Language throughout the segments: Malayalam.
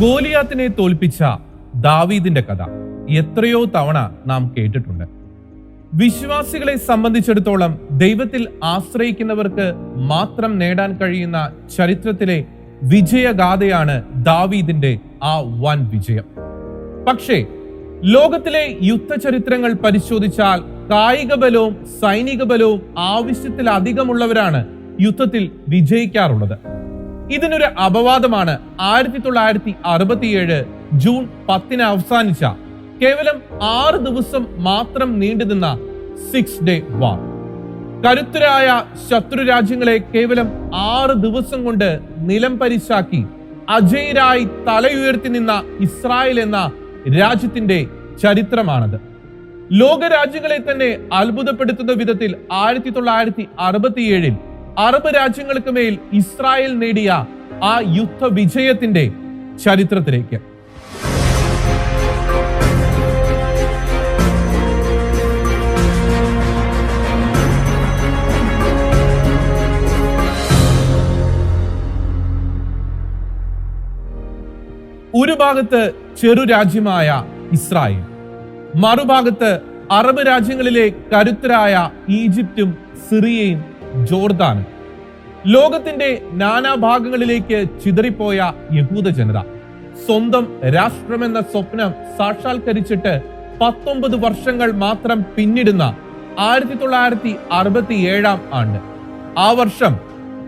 ഗോലിയാത്തിനെ തോൽപ്പിച്ച ദാവീദിന്റെ കഥ എത്രയോ തവണ നാം കേട്ടിട്ടുണ്ട്. വിശ്വാസികളെ സംബന്ധിച്ചിടത്തോളം ദൈവത്തിൽ ആശ്രയിക്കുന്നവർക്ക് മാത്രം നേടാൻ കഴിയുന്ന ചരിത്രത്തിലെ വിജയഗാഥയാണ് ദാവീദിന്റെ ആ വൻ വിജയം. പക്ഷേ ലോകത്തിലെ യുദ്ധചരിത്രങ്ങൾ പരിശോധിച്ചാൽ കായിക ബലവും സൈനിക ബലവും ആവശ്യത്തിലധികമുള്ളവരാണ് യുദ്ധത്തിൽ വിജയിക്കാറുള്ളത്. ഇതിനൊരു അപവാദമാണ് ആയിരത്തി തൊള്ളായിരത്തി അറുപത്തിയേഴ് ജൂൺ പത്തിന് അവസാനിച്ച കേവലം ആറ് ദിവസം മാത്രം നീണ്ടുനിന്ന സിക്സ് ഡേ വാർ കരുത്തരായ ശത്രു രാജ്യങ്ങളെ കേവലം ആറ് ദിവസം കൊണ്ട് നിലം പരിശാക്കി അജയരായി തലയുയർത്തി നിന്ന ഇസ്രായേൽ എന്ന രാജ്യത്തിന്റെ ചരിത്രമാണത്. ലോകരാജ്യങ്ങളെ തന്നെ അത്ഭുതപ്പെടുത്തുന്ന വിധത്തിൽ ആയിരത്തി തൊള്ളായിരത്തി അറുപത്തിയേഴിൽ അറബ് രാജ്യങ്ങൾക്ക് മേൽ ഇസ്രായേൽ നേടിയ ആ യുദ്ധ വിജയത്തിന്റെ ചരിത്രത്തിലേക്ക്. ഒരു ഭാഗത്ത് ചെറു രാജ്യമായ ഇസ്രായേൽ മറുഭാഗത്ത് അറബ് രാജ്യങ്ങളിലെ കരുത്തരായ ഈജിപ്തും സിറിയയും ജോർദാനും ലോകത്തിന്റെ നാനാഭാഗങ്ങളിലേക്ക് ചിതറിപ്പോയ യഹൂദ ജനത. സ്വന്തം രാഷ്ട്രമെന്ന സ്വപ്നം സാക്ഷാത്കരിച്ചിട്ട് പത്തൊമ്പത് വർഷങ്ങൾ മാത്രം പിന്നിടുന്ന ആയിരത്തി തൊള്ളായിരത്തി അറുപത്തി ഏഴാം ആണ്ട്. ആ വർഷം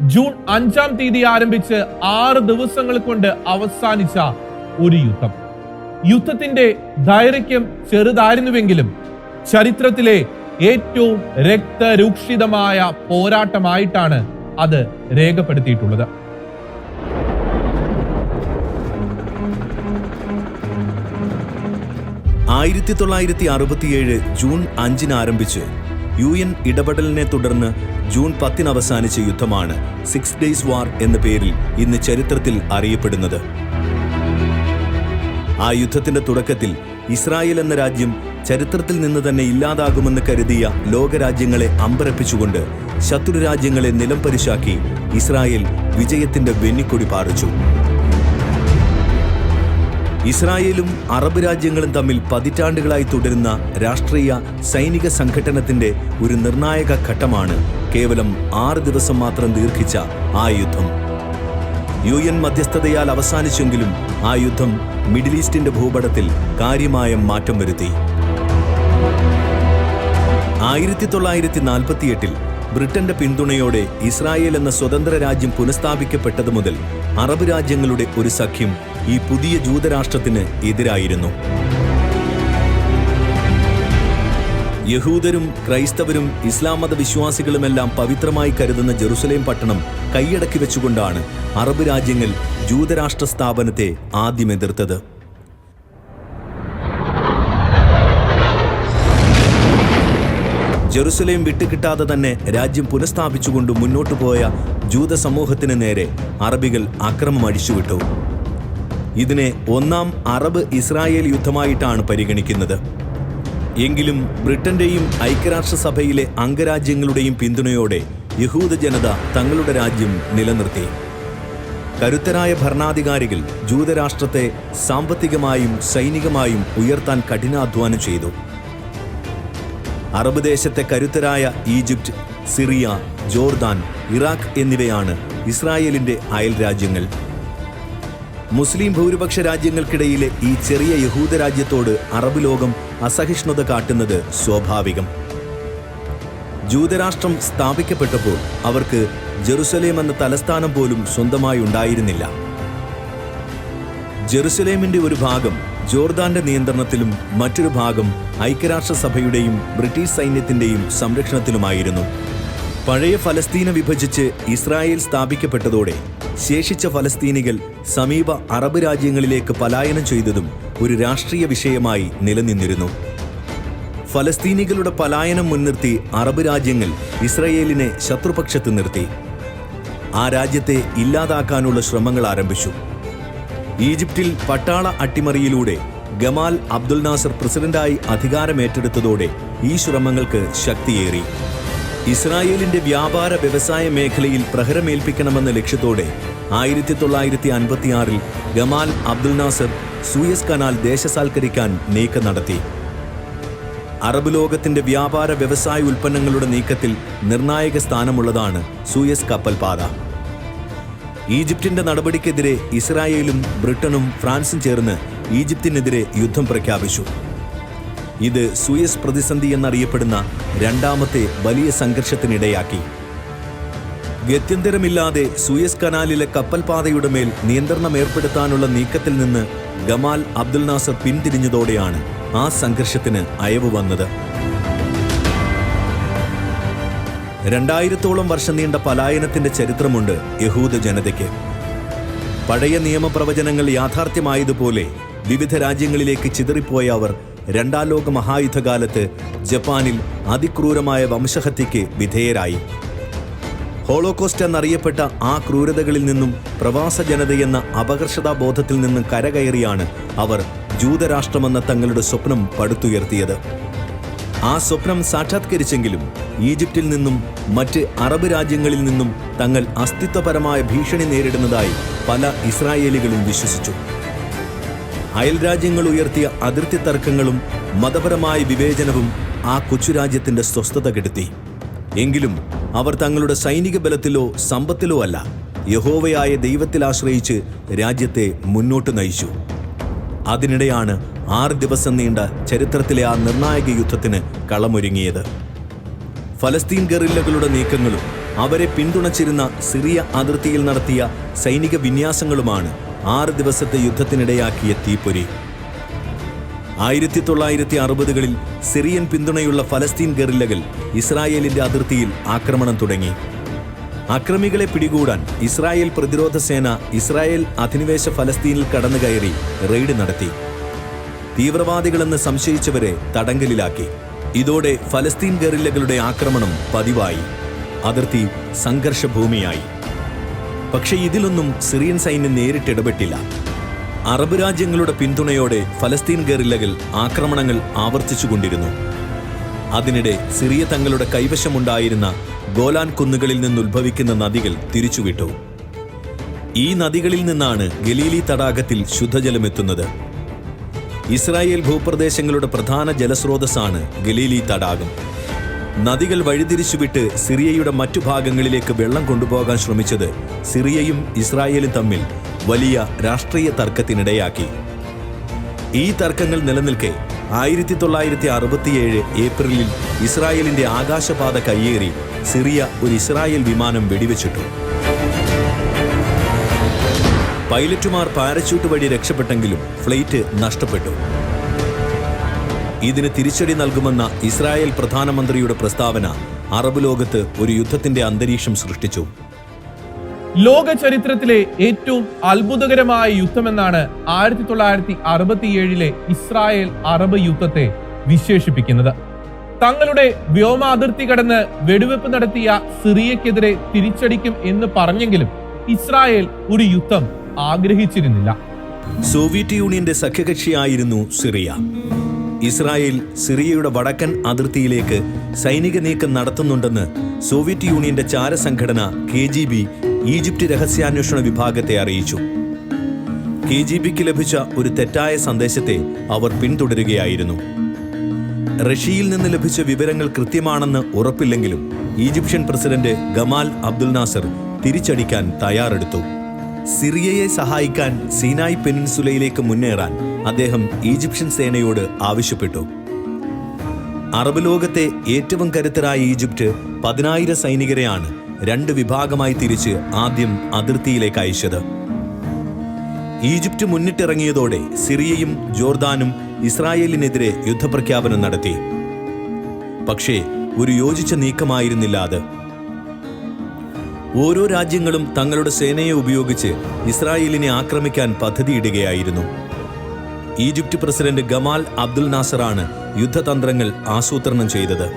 ജൂൺ അഞ്ചാം തീയതി ആരംഭിച്ച് ആറ് ദിവസങ്ങൾ കൊണ്ട് അവസാനിച്ച ഒരു യുദ്ധം. യുദ്ധത്തിന്റെ ദൈർഘ്യം ചെറുതായിരുന്നുവെങ്കിലും ചരിത്രത്തിലെ ഏറ്റവും രക്തരൂക്ഷിതമായ പോരാട്ടമായിട്ടാണ് അത് രേഖപ്പെടുത്തിയിട്ടുള്ളത്. ആയിരത്തി തൊള്ളായിരത്തി അറുപത്തിയേഴ് ജൂൺ അഞ്ചിന് ആരംഭിച്ച് യു എൻ ഇടപെടലിനെ തുടർന്ന് ജൂൺ പത്തിന് അവസാനിച്ച യുദ്ധമാണ് സിക്സ് ഡേയ്സ് വാർ എന്ന പേരിൽ ഇന്ന് ചരിത്രത്തിൽ അറിയപ്പെടുന്നത്. ആ യുദ്ധത്തിന്റെ തുടക്കത്തിൽ ഇസ്രായേൽ എന്ന രാജ്യം ചരിത്രത്തിൽ നിന്ന് തന്നെ ഇല്ലാതാകുമെന്ന് കരുതിയ ലോകരാജ്യങ്ങളെ അമ്പരപ്പിച്ചുകൊണ്ട് ശത്രുരാജ്യങ്ങളെ നിലം പരിശാക്കി ഇസ്രായേൽ വിജയത്തിന്റെ വെന്നിക്കൊടി പാറിച്ചു. ഇസ്രായേലും അറബ് രാജ്യങ്ങളും തമ്മിൽ പതിറ്റാണ്ടുകളായി തുടരുന്ന രാഷ്ട്രീയ സൈനിക സംഘടനത്തിന്റെ ഒരു നിർണായക ഘട്ടമാണ് കേവലം ആറ് ദിവസം മാത്രം ദീർഘിച്ച ആ യുദ്ധം. യു എൻ മധ്യസ്ഥതയാൽ അവസാനിച്ചെങ്കിലും ആ യുദ്ധം മിഡിൽ ഈസ്റ്റിന്റെ ഭൂപടത്തിൽ കാര്യമായ മാറ്റം വരുത്തി. ആയിരത്തി തൊള്ളായിരത്തി നാൽപ്പത്തിയെട്ടിൽ ബ്രിട്ടന്റെ പിന്തുണയോടെ ഇസ്രായേൽ എന്ന സ്വതന്ത്ര രാജ്യം പുനഃസ്ഥാപിക്കപ്പെട്ടതു മുതൽ അറബ് രാജ്യങ്ങളുടെ ഒരു സഖ്യം ഈ പുതിയ ജൂതരാഷ്ട്രത്തിന് എതിരായിരുന്നു. യഹൂദരും ക്രൈസ്തവരും ഇസ്ലാം മത വിശ്വാസികളുമെല്ലാം പവിത്രമായി കരുതുന്ന ജെറുസലേം പട്ടണം കൈയടക്കി വെച്ചുകൊണ്ടാണ് അറബ് രാജ്യങ്ങൾ ജൂതരാഷ്ട്ര സ്ഥാപനത്തെ ആദ്യം എതിർത്തത് ജെറുസലേം വിട്ടുകിട്ടാതെ തന്നെ രാജ്യം പുനഃസ്ഥാപിച്ചുകൊണ്ട് മുന്നോട്ടു പോയ ജൂത സമൂഹത്തിന് നേരെ അറബികൾ അക്രമം അഴിച്ചുവിട്ടു. ഇതിനെ ഒന്നാം അറബ് ഇസ്രായേൽ യുദ്ധമായിട്ടാണ് പരിഗണിക്കുന്നത്. എങ്കിലും ബ്രിട്ടന്റെയും ഐക്യരാഷ്ട്രസഭയിലെ അംഗരാജ്യങ്ങളുടെയും പിന്തുണയോടെ യഹൂദ ജനത തങ്ങളുടെ രാജ്യം നിലനിർത്തി. കരുത്തരായ ഭരണാധികാരികൾ ജൂതരാഷ്ട്രത്തെ സാമ്പത്തികമായും സൈനികമായും ഉയർത്താൻ കഠിനാധ്വാനം ചെയ്തു. അറബ് ദേശത്തെ കരുത്തരായ ഈജിപ്റ്റ് സിറിയ ജോർദാൻ ഇറാഖ് എന്നിവയാണ് ഇസ്രായേലിന്റെ അയൽ രാജ്യങ്ങൾ. മുസ്ലിം ഭൂരിപക്ഷ രാജ്യങ്ങൾക്കിടയിലെ ഈ ചെറിയ യഹൂദ രാജ്യത്തോട് അറബ് ലോകം അസഹിഷ്ണുത കാട്ടുന്നത് സ്വാഭാവികം. ജൂതരാഷ്ട്രം സ്ഥാപിക്കപ്പെട്ടപ്പോൾ അവർക്ക് ജെറുസലേം എന്ന തലസ്ഥാനം പോലും സ്വന്തമായി ഉണ്ടായിരുന്നില്ല. ജെറുസലേമിന്റെ ഒരു ഭാഗം ജോർദാന്റെ നിയന്ത്രണത്തിലും മറ്റൊരു ഭാഗം ഐക്യരാഷ്ട്രസഭയുടെയും ബ്രിട്ടീഷ് സൈന്യത്തിന്റെയും സംരക്ഷണത്തിലുമായിരുന്നു. പഴയ ഫലസ്തീന വിഭജിച്ച് ഇസ്രായേൽ സ്ഥാപിക്കപ്പെട്ടതോടെ ശേഷിച്ച ഫലസ്തീനികൾ സമീപ അറബ് രാജ്യങ്ങളിലേക്ക് പലായനം ചെയ്തതും ഒരു രാഷ്ട്രീയ വിഷയമായി നിലനിന്നിരുന്നു. ഫലസ്തീനികളുടെ പലായനം മുൻനിർത്തി അറബ് രാജ്യങ്ങൾ ഇസ്രയേലിനെ ശത്രുപക്ഷത്ത് നിർത്തി. ആ രാജ്യത്തെ ഇല്ലാതാക്കാനുള്ള ശ്രമങ്ങൾ ആരംഭിച്ചു. ഈജിപ്തിൽ പട്ടാള അട്ടിമറിയിലൂടെ ഗമാൽ അബ്ദുൽ നാസർ പ്രസിഡന്റായി അധികാരമേറ്റെടുത്തതോടെ ഈ ശ്രമങ്ങൾക്ക് ശക്തിയേറി. ഇസ്രായേലിന്റെ വ്യാപാര വ്യവസായ മേഖലയിൽ പ്രഹരമേൽപ്പിക്കണമെന്ന ലക്ഷ്യത്തോടെ ആയിരത്തി തൊള്ളായിരത്തി അൻപത്തിയാറിൽ Gamal Abdul Nasser Suez canal ദേശസാൽക്കരിക്കാൻ നീക്കം നടത്തി. അറബ് ലോകത്തിന്റെ വ്യാപാര വ്യവസായ ഉൽപ്പന്നങ്ങളുടെ നീക്കത്തിൽ നിർണായക സ്ഥാനമുള്ളതാണ് സൂയസ് കപ്പൽ പാത ഈജിപ്തിന്റെ നടപടിക്കെതിരെ ഇസ്രായേലും ബ്രിട്ടനും ഫ്രാൻസും ചേർന്ന് ഈജിപ്തിനെതിരെ യുദ്ധം പ്രഖ്യാപിച്ചു. ഇത് സൂയസ് പ്രതിസന്ധി എന്നറിയപ്പെടുന്ന രണ്ടാമത്തെ വലിയ സംഘർഷത്തിനിടയാക്കി. ഗത്യന്തരമില്ലാതെ സൂയസ് കനാലിലെ കപ്പൽപാതയുടെ മേൽ നിയന്ത്രണം ഏർപ്പെടുത്താനുള്ള നീക്കത്തിൽ നിന്ന് ഗമാൽ അബ്ദുൽ നാസർ പിന്തിരിഞ്ഞതോടെയാണ് ആ സംഘർഷത്തിന് അയവ് വന്നത്. രണ്ടായിരത്തോളം വർഷം നീണ്ട പലായനത്തിന്റെ ചരിത്രമുണ്ട് യഹൂദ ജനതയ്ക്ക്. പഴയ നിയമപ്രവചനങ്ങൾ യാഥാർത്ഥ്യമായതുപോലെ വിവിധ രാജ്യങ്ങളിലേക്ക് ചിതറിപ്പോയ അവർ രണ്ടാം ലോക മഹായുദ്ധകാലത്ത് ജപ്പാനിൽ അതിക്രൂരമായ വംശഹത്യയ്ക്ക് വിധേയരായി. ഹോളോകോസ്റ്റ് എന്നറിയപ്പെട്ട ആ ക്രൂരതകളിൽ നിന്നും പ്രവാസ ജനതയെന്ന അപകർഷതാബോധത്തിൽ നിന്നും കരകയറിയാണ് അവർ ജൂതരാഷ്ട്രമെന്ന തങ്ങളുടെ സ്വപ്നം പടുത്തുയർത്തിയത്. ആ സ്വപ്നം സാക്ഷാത്കരിച്ചെങ്കിലും ഈജിപ്തിൽ നിന്നും മറ്റ് അറബ് രാജ്യങ്ങളിൽ നിന്നും തങ്ങൾ അസ്തിത്വപരമായ ഭീഷണി നേരിടുന്നതായി പല ഇസ്രായേലികളും വിശ്വസിച്ചു. അയൽരാജ്യങ്ങൾ ഉയർത്തിയ അതിർത്തി തർക്കങ്ങളും മതപരമായ വിവേചനവും ആ കൊച്ചു രാജ്യത്തിന്റെ സ്വസ്ഥത കെടുത്തി. എങ്കിലും അവർ തങ്ങളുടെ സൈനിക ബലത്തിലോ സമ്പത്തിലോ അല്ല യഹോവയായ ദൈവത്തിൽ ആശ്രയിച്ച് രാജ്യത്തെ മുന്നോട്ട് നയിച്ചു. അതിനിടെയാണ് ആറ് ദിവസം നീണ്ട ചരിത്രത്തിലെ ആ നിർണായക യുദ്ധത്തിന് കളമൊരുങ്ങിയത്. ഫലസ്തീൻ ഗറില്ലകളുടെ നീക്കങ്ങളും അവരെ പിന്തുണച്ചിരുന്ന സിറിയ അതിർത്തിയിൽ നടത്തിയ സൈനിക വിന്യാസങ്ങളുമാണ് ആറ് ദിവസത്തെ യുദ്ധത്തിനിടയാക്കിയ തീപ്പൊരി. ആയിരത്തി തൊള്ളായിരത്തി അറുപതുകളിൽ സിറിയൻ പിന്തുണയുള്ള ഫലസ്തീൻ ഗറില്ലകൾ ഇസ്രായേലിന്റെ അതിർത്തിയിൽ ആക്രമണം തുടങ്ങി. അക്രമികളെ പിടികൂടാൻ ഇസ്രായേൽ പ്രതിരോധ സേന ഇസ്രായേൽ അധിനിവേശ ഫലസ്തീനിൽ കടന്നുകയറി റെയ്ഡ് നടത്തി. തീവ്രവാദികളെന്ന് സംശയിച്ചവരെ തടങ്കലിലാക്കി. ഇതോടെ ഫലസ്തീൻ ഗറില്ലകളുടെ ആക്രമണം പതിവായി. അതിർത്തി സംഘർഷഭൂമിയായി. പക്ഷേ ഇതിലൊന്നും സിറിയൻ സൈന്യം നേരിട്ടിടപെട്ടില്ല അറബ് രാജ്യങ്ങളുടെ പിന്തുണയോടെ ഫലസ്തീൻ ഗറില്ലകൾ ആക്രമണങ്ങൾ ആവർത്തിച്ചുകൊണ്ടിരുന്നു. അതിനിടെ സിറിയ തങ്ങളുടെ കൈവശമുണ്ടായിരുന്ന ഗോലാൻ കുന്നുകളിൽ നിന്നുദ്ഭവിക്കുന്ന നദികൾ തിരിച്ചുവിട്ടു. ഈ നദികളിൽ നിന്നാണ് ഗലീലി തടാകത്തിൽ ശുദ്ധജലമെത്തുന്നത്. ഇസ്രായേൽ ഭൂപ്രദേശങ്ങളുടെ പ്രധാന ജലസ്രോതസ്സാണ് ഗലീലി തടാകം. നദികൾ വഴിതിരിച്ചുവിട്ട് സിറിയയുടെ മറ്റു ഭാഗങ്ങളിലേക്ക് വെള്ളം കൊണ്ടുപോകാൻ ശ്രമിച്ചത് സിറിയയും ഇസ്രായേലും തമ്മിൽ വലിയ രാഷ്ട്രീയ തർക്കത്തിനിടയാക്കി. ഈ തർക്കങ്ങൾ നിലനിൽക്കെ ആയിരത്തി തൊള്ളായിരത്തി അറുപത്തിയേഴ് ഏപ്രിലിൽ ഇസ്രായേലിന്റെ ആകാശപാത കയ്യേറി സിറിയ ഒരു ഇസ്രായേൽ വിമാനം വെടിവെച്ചിട്ടു. പൈലറ്റുമാർ പാരച്യൂട്ട് വഴി രക്ഷപ്പെട്ടെങ്കിലും ഫ്ലൈറ്റ് നഷ്ടപ്പെട്ടു. ഇതിന് തിരിച്ചടി നൽകുമെന്ന ഇസ്രായേൽ പ്രധാനമന്ത്രിയുടെ പ്രസ്താവന അറബ് ലോകത്ത് ഒരു യുദ്ധത്തിന്റെ അന്തരീക്ഷം സൃഷ്ടിച്ചു. ലോക ചരിത്രത്തിലെ ഏറ്റവും അത്ഭുതകരമായ യുദ്ധമെന്നാണ് ആയിരത്തി തൊള്ളായിരത്തി അറുപത്തിയേഴിലെ ഇസ്രായേൽ അറബ് യുദ്ധത്തെ വിശേഷിപ്പിക്കുന്നത്. തങ്ങളുടെ വ്യോമ അതിർത്തി കടന്ന് വെടിവെപ്പ് നടത്തിയ സിറിയക്കെതിരെ തിരിച്ചടിക്കും എന്ന് പറഞ്ഞെങ്കിലും ഇസ്രായേൽ ഒരു യുദ്ധം ആഗ്രഹിച്ചിരുന്നില്ല. സോവിയറ്റ് യൂണിയന്റെ സഖ്യകക്ഷിയായിരുന്നു സിറിയ. ഇസ്രായേൽ സിറിയയുടെ വടക്കൻ അതിർത്തിയിലേക്ക് സൈനിക നീക്കം നടത്തുന്നുണ്ടെന്ന് സോവിയറ്റ് യൂണിയന്റെ ചാരസംഘടന കെ ജി ബി ഈജിപ്റ്റ് രഹസ്യാന്വേഷണ വിഭാഗത്തെ അറിയിച്ചു. കെ ജി ബിക്ക് ലഭിച്ച ഒരു തെറ്റായ സന്ദേശത്തെ അവർ പിന്തുടരുകയായിരുന്നു. റഷ്യയിൽ നിന്ന് ലഭിച്ച വിവരങ്ങൾ കൃത്യമാണെന്ന് ഉറപ്പില്ലെങ്കിലും Egyptian president Gamal Abdul Nasser തിരിച്ചടിക്കാൻ തയ്യാറെടുത്തു. സിറിയയെ സഹായിക്കാൻ സീനായ് പെനിൻസുലയിലേക്ക് മുന്നേറാൻ അദ്ദേഹം ഈജിപ്ഷ്യൻ സേനയോട് ആവശ്യപ്പെട്ടു. അറബ് ലോകത്തെ ഏറ്റവും കരുത്തരായ ഈജിപ്റ്റ് പതിനായിരം സൈനികരെയാണ് രണ്ട് വിഭാഗമായി തിരിച്ച് ആദ്യം അതിർത്തിയിലേക്ക് അയച്ചത്. ഈജിപ്റ്റ് മുന്നിട്ടിറങ്ങിയതോടെ സിറിയയും ജോർദാനും ഇസ്രായേലിനെതിരെ യുദ്ധപ്രഖ്യാപനം നടത്തി. പക്ഷേ ഒരു യോജിച്ച നീക്കമായിരുന്നില്ല അത് ഓരോ രാജ്യങ്ങളും തങ്ങളുടെ സേനയെ ഉപയോഗിച്ച് ഇസ്രായേലിനെ ആക്രമിക്കാൻ പദ്ധതിയിടുകയായിരുന്നു. ഈജിപ്റ്റ് പ്രസിഡന്റ് ഗമാൽ അബ്ദുൽ നാസറാണ് യുദ്ധതന്ത്രങ്ങൾ ആസൂത്രണം ചെയ്തത്.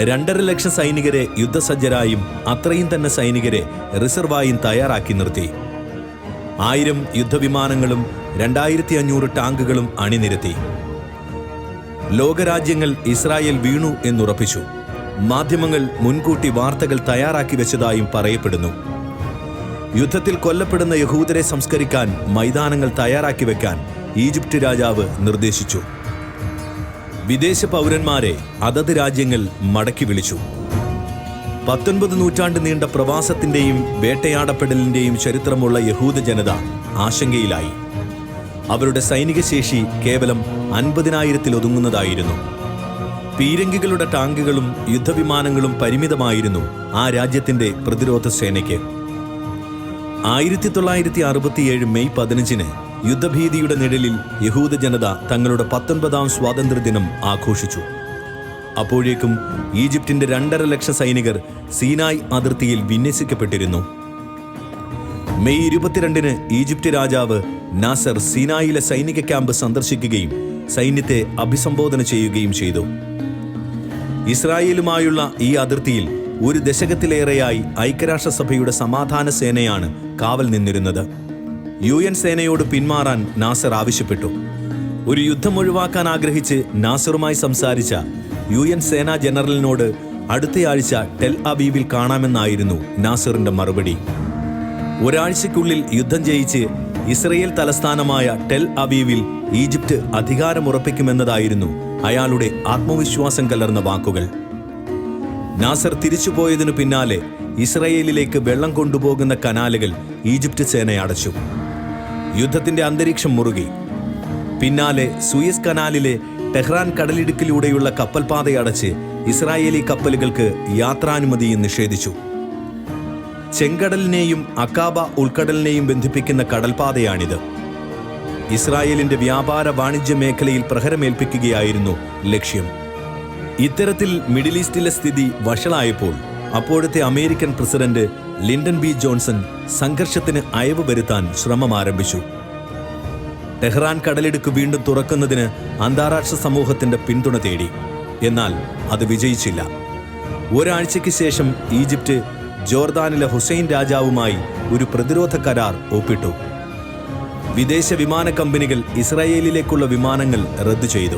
രണ്ടര ലക്ഷം സൈനികരെ യുദ്ധസജ്ജരായും അത്രയും തന്നെ സൈനികരെ റിസർവായും തയ്യാറാക്കി നിർത്തി. ആയിരം യുദ്ധവിമാനങ്ങളും രണ്ടായിരത്തി അഞ്ഞൂറ് ടാങ്കുകളും അണിനിരത്തി. ലോകരാജ്യങ്ങൾ ഇസ്രായേൽ വീണു എന്നുറപ്പിച്ചു. മാധ്യമങ്ങൾ മുൻകൂട്ടി വാർത്തകൾ തയ്യാറാക്കി വെച്ചതായും പറയപ്പെടുന്നു. യുദ്ധത്തിൽ കൊല്ലപ്പെടുന്ന യഹൂദരെ സംസ്കരിക്കാൻ മൈതാനങ്ങൾ തയ്യാറാക്കി വെക്കാൻ ഈജിപ്റ്റ് രാജാവ് നിർദ്ദേശിച്ചു. വിദേശ പൗരന്മാരെ അതത് രാജ്യങ്ങൾ മടക്കി വിളിച്ചു. പത്തൊൻപത് നൂറ്റാണ്ട് നീണ്ട പ്രവാസത്തിന്റെയും വേട്ടയാടപ്പെടലിന്റെയും ചരിത്രമുള്ള യഹൂദ ജനത ആശങ്കയിലായി. അവരുടെ സൈനിക ശേഷി കേവലം അൻപതിനായിരത്തിൽ ഒതുങ്ങുന്നതായിരുന്നു. പീരങ്കികളുടെ ടാങ്കുകളും യുദ്ധവിമാനങ്ങളും പരിമിതമായിരുന്നു ആ രാജ്യത്തിന്റെ പ്രതിരോധ സേനയ്ക്ക്. ആയിരത്തി തൊള്ളായിരത്തി അറുപത്തിയേഴ് മെയ് പതിനഞ്ചിന് യുദ്ധഭീതിയുടെ നിഴലിൽ യഹൂദ ജനത തങ്ങളുടെ പത്തൊൻപതാം സ്വാതന്ത്ര്യദിനം ആഘോഷിച്ചു. അപ്പോഴേക്കും ഈജിപ്തിന്റെ രണ്ടര ലക്ഷം സൈനികർ സീനായ് അതിർത്തിയിൽ വിന്യസിക്കപ്പെട്ടിരുന്നു. മെയ് ഇരുപത്തിരണ്ടിന് ഈജിപ്റ്റ് രാജാവ് നാസർ സീനായിലെ സൈനിക ക്യാമ്പ് സന്ദർശിക്കുകയും സൈന്യത്തെ അഭിസംബോധന ചെയ്യുകയും ചെയ്തു. ഇസ്രായേലുമായുള്ള ഈ അതിർത്തിയിൽ ഒരു ദശകത്തിലേറെയായി ഐക്യരാഷ്ട്രസഭയുടെ സമാധാന സേനയാണ് കാവൽ നിന്നിരുന്നത്. യു എൻ സേനയോട് പിന്മാറാൻ നാസർ ആവശ്യപ്പെട്ടു. ഒരു യുദ്ധം ഒഴിവാക്കാൻ ആഗ്രഹിച്ച് നാസറുമായി സംസാരിച്ച യു എൻ സേനാ ജനറലിനോട് അടുത്തയാഴ്ച ടെൽ അബീബിൽ കാണാമെന്നായിരുന്നു നാസറിന്റെ മറുപടി. ഒരാഴ്ചയ്ക്കുള്ളിൽ യുദ്ധം ജയിച്ച് ഇസ്രയേൽ തലസ്ഥാനമായ ടെൽ അബീവിൽ ഈജിപ്റ്റ് അധികാരമുറപ്പിക്കുമെന്നതായിരുന്നു അയാളുടെ ആത്മവിശ്വാസം കലർന്ന വാക്കുകൾ. നാസർ തിരിച്ചുപോയതിനു പിന്നാലെ ഇസ്രയേലിലേക്ക് വെള്ളം കൊണ്ടുപോകുന്ന കനാലുകൾ ഈജിപ്റ്റ് സേന അടച്ചു. യുദ്ധത്തിന്റെ അന്തരീക്ഷം മുറുകി. പിന്നാലെ സൂയസ് കനാലിലെ ടെഹ്റാൻ കടലിടുക്കിലൂടെയുള്ള കപ്പൽപാത അടച്ച് ഇസ്രായേലി കപ്പലുകൾക്ക് യാത്രാനുമതിയും നിഷേധിച്ചു. ചെങ്കടലിനെയും അക്കാബ ഉൾക്കടലിനെയും ബന്ധിപ്പിക്കുന്ന കടൽപാതയാണിത്. ഇസ്രായേലിന്റെ വ്യാപാര വാണിജ്യ മേഖലയിൽ പ്രഹരമേൽപ്പിക്കുകയായിരുന്നു ലക്ഷ്യം. ഇത്തരത്തിൽ മിഡിൽ ഈസ്റ്റിലെ സ്ഥിതി വഷളായപ്പോൾ അപ്പോഴത്തെ American president Lyndon B Johnson സംഘർഷത്തിന് അയവ് വരുത്താൻ ശ്രമം ആരംഭിച്ചു. ടെഹ്റാൻ കടലിടുക്ക് വീണ്ടും തുറക്കുന്നതിന് അന്താരാഷ്ട്ര സമൂഹത്തിന്റെ പിന്തുണ തേടി. എന്നാൽ അത് വിജയിച്ചില്ല. ഒരാഴ്ചയ്ക്ക് ശേഷം ഈജിപ്റ്റ് ജോർദാനിലെ ഹുസൈൻ രാജാവുമായി ഒരു പ്രതിരോധ കരാർ ഒപ്പിട്ടു. വിദേശ വിമാന കമ്പനികൾ ഇസ്രായേലിലേക്കുള്ള വിമാനങ്ങൾ റദ്ദു ചെയ്തു.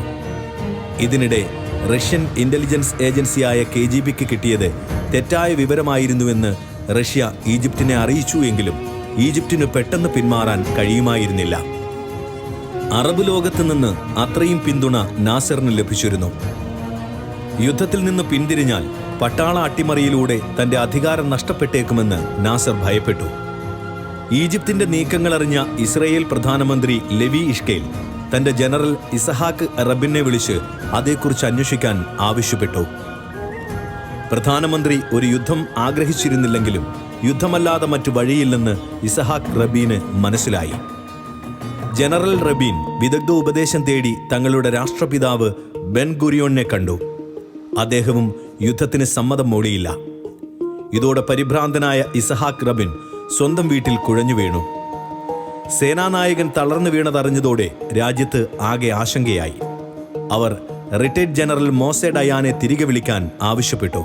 ഇതിനിടെ റഷ്യൻ ഇന്റലിജൻസ് ഏജൻസിയായ കെ ജി ബിക്ക് കിട്ടിയത് തെറ്റായ വിവരമായിരുന്നുവെന്ന് റഷ്യ ഈജിപ്തിനെ അറിയിച്ചു എങ്കിലും ഈജിപ്തിന് പെട്ടെന്ന് പിന്മാറാൻ കഴിയുമായിരുന്നില്ല. അറബ് ലോകത്ത് നിന്ന് അത്രയും പിന്തുണ നാസറിന് ലഭിച്ചിരുന്നു. യുദ്ധത്തിൽ നിന്ന് പിന്തിരിഞ്ഞാൽ പട്ടാള അട്ടിമറിയിലൂടെ തന്റെ അധികാരം നഷ്ടപ്പെട്ടേക്കുമെന്ന് നാസർ ഭയപ്പെട്ടു. ഈജിപ്തിന്റെ നീക്കങ്ങൾ അറിഞ്ഞ ഇസ്രയേൽ പ്രധാനമന്ത്രി ലെവി ഇഷ്കേൽ തന്റെ ജനറൽ ഇസഹാക്ക് റബിനെ വിളിച്ച് അതേക്കുറിച്ച് അന്വേഷിക്കാൻ ആവശ്യപ്പെട്ടു. പ്രധാനമന്ത്രി ഒരു യുദ്ധം ആഗ്രഹിച്ചിരുന്നില്ലെങ്കിലും യുദ്ധമല്ലാതെ മറ്റു വഴിയില്ലെന്ന് ഇസഹാക്ക് റബീന് മനസ്സിലായി. ജനറൽ റബീൻ വിദഗ്ധ ഉപദേശം തേടി തങ്ങളുടെ രാഷ്ട്രപിതാവ് ബെൻ ഗുരിയോണിനെ കണ്ടു. അദ്ദേഹവും യുദ്ധത്തിന് സമ്മതം മൂടിയില്ല. ഇതോടെ പരിഭ്രാന്തനായ ഇസഹാക്ക് റബിൻ സ്വന്തം വീട്ടിൽ കുഴഞ്ഞു വീണു. സേനാനായകൻ തളർന്നു വീണതറിഞ്ഞതോടെ രാജ്യത്ത് ആകെ ആശങ്കയായി. അവർ റിട്ടയർഡ് ജനറൽ മോസെ ഡയാനെ തിരികെ വിളിക്കാൻ ആവശ്യപ്പെട്ടു.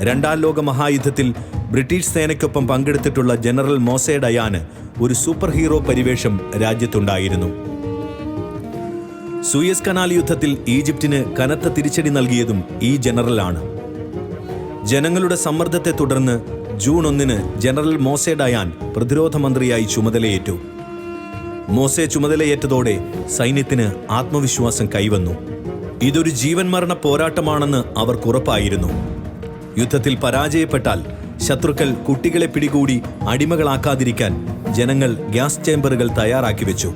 രണ്ടാം ലോക മഹായുദ്ധത്തിൽ ബ്രിട്ടീഷ് സേനയ്ക്കൊപ്പം പങ്കെടുത്തിട്ടുള്ള ജനറൽ മോസെ ഡയാന് ഒരു സൂപ്പർ ഹീറോ പരിവേഷം രാജ്യത്തുണ്ടായിരുന്നു. സൂയസ് കനാൽ യുദ്ധത്തിൽ ഈജിപ്തിന് കനത്ത തിരിച്ചടി നൽകിയതും ഈ ജനറലാണ്. ജനങ്ങളുടെ സമ്മർദ്ദത്തെ തുടർന്ന് ജൂൺ ഒന്നിന് ജനറൽ മോസെ ഡയാൻ പ്രതിരോധ മന്ത്രിയായി ചുമതലയേറ്റു. മോസെ ചുമതലയേറ്റതോടെ സൈന്യത്തിന് ആത്മവിശ്വാസം കൈവന്നു. ഇതൊരു ജീവൻ മരണ പോരാട്ടമാണെന്ന് അവർക്കുറപ്പായിരുന്നു യുദ്ധത്തിൽ പരാജയപ്പെട്ടാൽ ശത്രുക്കൾ കുട്ടികളെ പിടികൂടി അടിമകളാക്കാതിരിക്കാൻ ജനങ്ങൾ ഗ്യാസ് ചേംബറുകൾ തയ്യാറാക്കി വെച്ചു.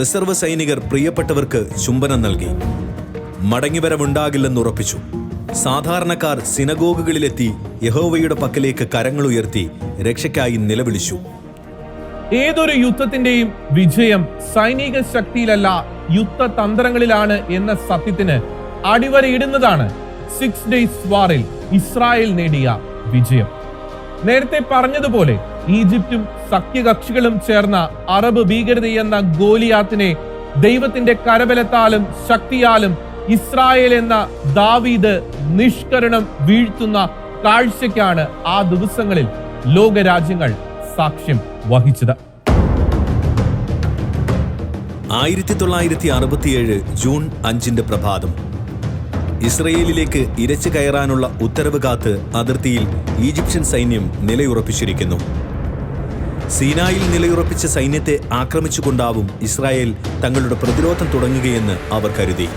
റിസർവ് സൈനികർ പ്രിയപ്പെട്ടവർക്ക് ചുംബനം നൽകി. മടങ്ങിവരവുണ്ടാകില്ലെന്ന് ഉറപ്പിച്ചു. സാധാരണക്കാർ സിനഗോഗുകളിലെത്തി യഹോവയുടെ പക്കലേക്ക് കരങ്ങളുയർത്തി രക്ഷയ്ക്കായി നിലവിളിച്ചു. ഏതൊരു യുദ്ധത്തിന്റെയും വിജയം സൈനിക ശക്തിയിലല്ല യുദ്ധതന്ത്രങ്ങളിലാണ് എന്ന സത്യത്തിന് അടിവരയിടുന്നതാണ്. സിക്സ് ഡേയ്സ് വാറിൽ ഇസ്രായേൽ നേടിയ വിജയം. നേരത്തെ പറഞ്ഞതുപോലെ ഈജിപ്തും സഖ്യകക്ഷികളും ചേർന്ന അറബ് ഭീകരതയെന്ന ഗോലിയാത്തിനെ ദൈവത്തിന്റെ കരബലത്താലും ശക്തിയാലും ഇസ്രായേൽ എന്ന ദാവീദ് നിഷ്കരണം വീഴ്ത്തുന്ന കാഴ്ചയ്ക്കാണ് ആ ദിവസങ്ങളിൽ ലോകരാജ്യങ്ങൾ സാക്ഷ്യം വഹിച്ചത്. ആയിരത്തി തൊള്ളായിരത്തി അറുപത്തിയേഴ് ജൂൺ അഞ്ചിന്റെ പ്രഭാതം. ഇസ്രയേലിലേക്ക് ഇരച്ചു കയറാനുള്ള ഉത്തരവ് കാത്ത് അതിർത്തിയിൽ ഈജിപ്ഷ്യൻ സൈന്യം നിലയുറപ്പിച്ചിരിക്കുന്നു. സീനായിൽ നിലയുറപ്പിച്ച സൈന്യത്തെ ആക്രമിച്ചുകൊണ്ടാവും ഇസ്രായേൽ തങ്ങളുടെ പ്രതിരോധം തുടങ്ങുകയെന്ന് അവർ കരുതി.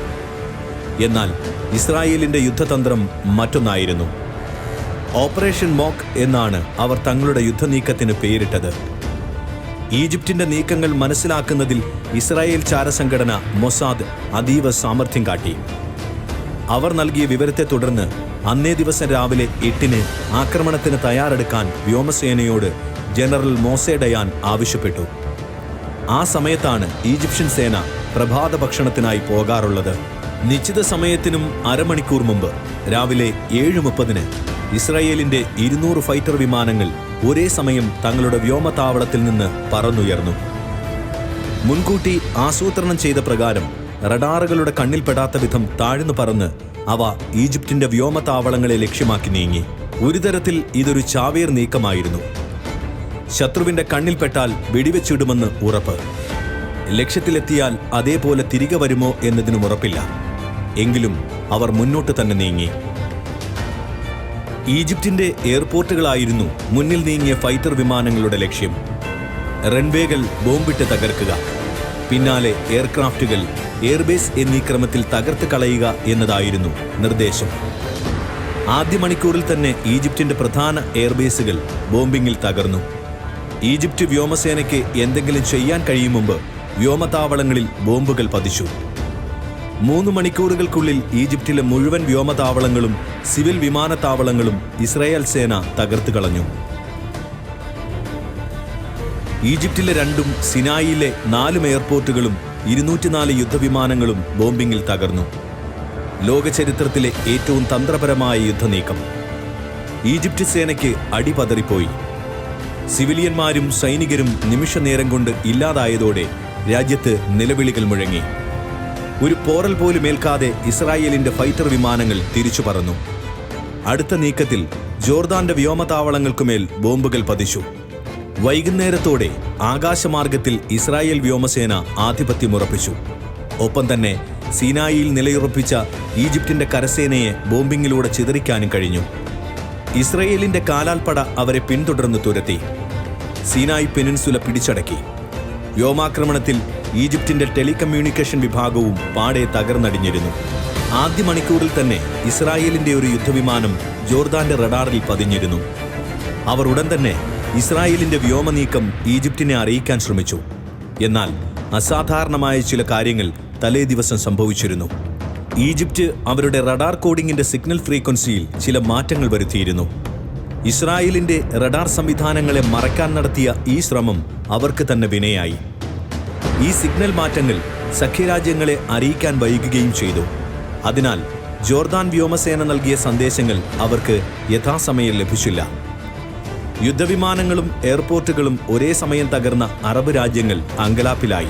എന്നാൽ ഇസ്രായേലിന്റെ യുദ്ധതന്ത്രം മറ്റൊന്നായിരുന്നു. ഓപ്പറേഷൻ മോക്ക് എന്നാണ് അവർ തങ്ങളുടെ യുദ്ധനീക്കത്തിന് പേരിട്ടത്. ഈജിപ്തിന്റെ നീക്കങ്ങൾ മനസ്സിലാക്കുന്നതിൽ ഇസ്രായേൽ ചാരസംഘടന മൊസാദ് അതീവ സാമർഥ്യം കാട്ടി. അവർ നൽകിയ വിവരത്തെ തുടർന്ന് അന്നേ ദിവസം രാവിലെ എട്ടിന് ആക്രമണത്തിന് തയ്യാറെടുക്കാൻ വ്യോമസേനയോട് ജനറൽ മോസെ ഡയാൻ ആവശ്യപ്പെട്ടു. ആ സമയത്താണ് ഈജിപ്ഷ്യൻ സേന പ്രഭാത ഭക്ഷണത്തിനായി പോകാറുള്ളത്. നിശ്ചിത സമയത്തിനും അരമണിക്കൂർ മുമ്പ് രാവിലെ ഏഴ് മുപ്പതിന് ഇസ്രായേലിന്റെ ഇരുന്നൂറ് ഫൈറ്റർ വിമാനങ്ങൾ ഒരേ സമയം തങ്ങളുടെ വ്യോമതാവളത്തിൽ നിന്ന് പറന്നുയർന്നു. മുൻകൂട്ടി ആസൂത്രണം ചെയ്ത പ്രകാരം റഡാറുകളുടെ കണ്ണിൽപ്പെടാത്ത വിധം താഴ്ന്നു പറന്ന് അവ ഈജിപ്തിന്റെ വ്യോമതാവളങ്ങളെ ലക്ഷ്യമാക്കി നീങ്ങി. ഒരു തരത്തിൽ ഇതൊരു ചാവേർ നീക്കമായിരുന്നു. ശത്രുവിന്റെ കണ്ണിൽപ്പെട്ടാൽ വെടിവെച്ചിടുമെന്ന് ഉറപ്പ്. ലക്ഷ്യത്തിലെത്തിയാൽ അതേപോലെ തിരികെ വരുമോ എന്നതിനും ഉറപ്പില്ല. എങ്കിലും അവർ മുന്നോട്ട് തന്നെ നീങ്ങി. ഈജിപ്തിന്റെ എയർപോർട്ടുകളായിരുന്നു മുന്നിൽ നീങ്ങിയ ഫൈറ്റർ വിമാനങ്ങളുടെ ലക്ഷ്യം. റൺവേകൾ ബോംബിട്ട് തകർക്കുക. പിന്നാലെ എയർക്രാഫ്റ്റുകൾ എയർബേസ് എന്നീ ക്രമത്തിൽ തകർത്ത് കളയുക എന്നതായിരുന്നു നിർദ്ദേശം. ആദ്യ മണിക്കൂറിൽ തന്നെ ഈജിപ്തിന്റെ പ്രധാന എയർബേസുകൾ ബോംബിംഗിൽ തകർന്നു. ഈജിപ്ത് വ്യോമസേനയ്ക്ക് എന്തെങ്കിലും ചെയ്യാൻ കഴിയും മുമ്പ് വ്യോമതാവളങ്ങളിൽ ബോംബുകൾ പതിച്ചു. മൂന്ന് മണിക്കൂറുകൾക്കുള്ളിൽ ഈജിപ്തിലെ മുഴുവൻ വ്യോമതാവളങ്ങളും സിവിൽ വിമാനത്താവളങ്ങളും ഇസ്രായേൽ സേന തകർത്തു കളഞ്ഞു. ഈജിപ്തിലെ രണ്ടും സിനായിലെ നാലും എയർപോർട്ടുകളും ഇരുന്നൂറ്റിനാല് യുദ്ധവിമാനങ്ങളും ബോംബിങ്ങിൽ തകർന്നു. ലോകചരിത്രത്തിലെ ഏറ്റവും തന്ത്രപരമായ യുദ്ധനീക്കം. ഈജിപ്റ്റ് സേനയ്ക്ക് അടിപതറിപ്പോയി. സിവിലിയന്മാരും സൈനികരും നിമിഷനേരം കൊണ്ട് ഇല്ലാതായതോടെ രാജ്യത്ത് നിലവിളികൾ മുഴങ്ങി. ഒരു പോറൽ പോലും ഏൽക്കാതെ ഇസ്രായേലിന്റെ ഫൈറ്റർ വിമാനങ്ങൾ തിരിച്ചു പറന്നു. അടുത്ത നീക്കത്തിൽ ജോർദാന്റെ വ്യോമതാവളങ്ങൾക്കുമേൽ ബോംബുകൾ പതിച്ചു. വൈകുന്നേരത്തോടെ ആകാശമാർഗത്തിൽ ഇസ്രായേൽ വ്യോമസേന ആധിപത്യമുറപ്പിച്ചു. ഒപ്പം തന്നെ സീനായിൽ നിലയുറപ്പിച്ച ഈജിപ്തിന്റെ കരസേനയെ ബോംബിങ്ങിലൂടെ ചിതറിക്കാനും കഴിഞ്ഞു. ഇസ്രയേലിന്റെ കാലാൽപ്പട അവരെ പിന്തുടർന്ന് തുരത്തി. സീനായ് പെനിൻസുല പിടിച്ചടക്കി. വ്യോമാക്രമണത്തിൽ ഈജിപ്തിന്റെ ടെലികമ്മ്യൂണിക്കേഷൻ വിഭാഗവും പാടെ തകർന്നടിഞ്ഞിരുന്നു. ആദ്യ മണിക്കൂറിൽ തന്നെ ഇസ്രായേലിന്റെ ഒരു യുദ്ധവിമാനം ജോർദാന്റെ റഡാറിൽ പതിഞ്ഞിരുന്നു. അവർ ഉടൻ തന്നെ ഇസ്രായേലിന്റെ വ്യോമ നീക്കം ഈജിപ്തിനെ അറിയിക്കാൻ ശ്രമിച്ചു. എന്നാൽ അസാധാരണമായ ചില കാര്യങ്ങൾ തലേ ദിവസം സംഭവിച്ചിരുന്നു. ഈജിപ്റ്റ് അവരുടെ റഡാർ കോഡിംഗിന്റെ സിഗ്നൽ ഫ്രീക്വൻസിയിൽ ചില മാറ്റങ്ങൾ വരുത്തിയിരുന്നു. ഇസ്രായേലിന്റെ റഡാർ സംവിധാനങ്ങളെ മറക്കാൻ നടത്തിയ ഈ ശ്രമം അവർക്ക് തന്നെ വിനയായി. ഈ സിഗ്നൽ മാറ്റങ്ങൾ സഖ്യരാജ്യങ്ങളെ അറിയിക്കാൻ വൈകുകയും ചെയ്തു. അതിനാൽ ജോർദാൻ വ്യോമസേന നൽകിയ സന്ദേശങ്ങൾ അവർക്ക് യഥാസമയം ലഭിച്ചില്ല. യുദ്ധവിമാനങ്ങളും എയർപോർട്ടുകളും ഒരേ സമയം തകർന്ന അറബ് രാജ്യങ്ങൾ അങ്കലാപ്പിലായി.